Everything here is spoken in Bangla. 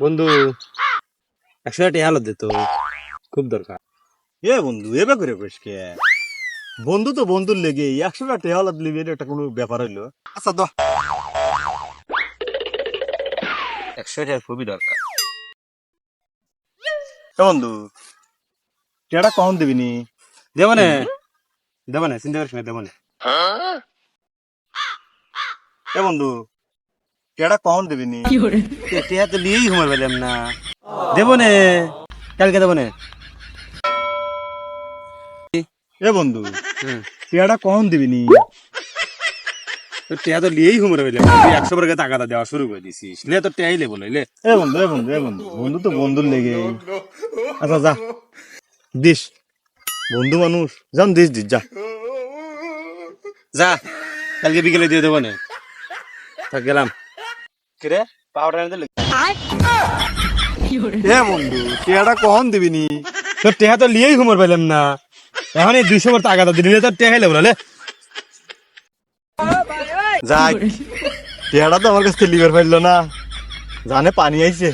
বন্ধু একশো টাকা হালত দে তো খুব দরকার। এ বন্ধু এবার করে কইস কে? বন্ধু তো বন্ধুর লেগে একশোটা টেহালাত লিবি এটা একটা কোনো ব্যাপার হইল? আচ্ছা দ। একশো টাকা খুবই দরকার। এ বন্ধু টেটা কখন দিবি নি? দেবো না দেবো না চিন্তা করিস না দেবো না এ বন্ধু টেটা কখন দিবি নি টেহা তো নিয়েই ঘুমার পেলাম না দেবো না কালকে দেবো না এ বন্ধু হুম। টেটা কখন দিবি নি তো টেহা তো নিয়েই ঘুমার পেলাম তুই একশো টাকা টাকাটা দেওয়া শুরু করে দিছিস। লে তো টেহাই লেবো লে। এ বন্ধু এ বন্ধু এ বন্ধু। বন্ধু তো বন্ধুর লেগে। আচ্ছা যা। দিস। বন্ধু মানুষ। যান দিস দিস যা। যা কালকে বিকেলে দিয়ে দেবো না থাক গেলাম। কিরে? পাউডার এনে দিলে? এ বন্ধু কখন দিবি নি? তোর টেহা তো লিয়েই ঘুমার পাইলাম না। এখন এই দুইশো দিলে তোর টেহাই লেবো লে। যাই। টেয়াটা তো আমার কাছে লিভার না। জানে পানি আইছে।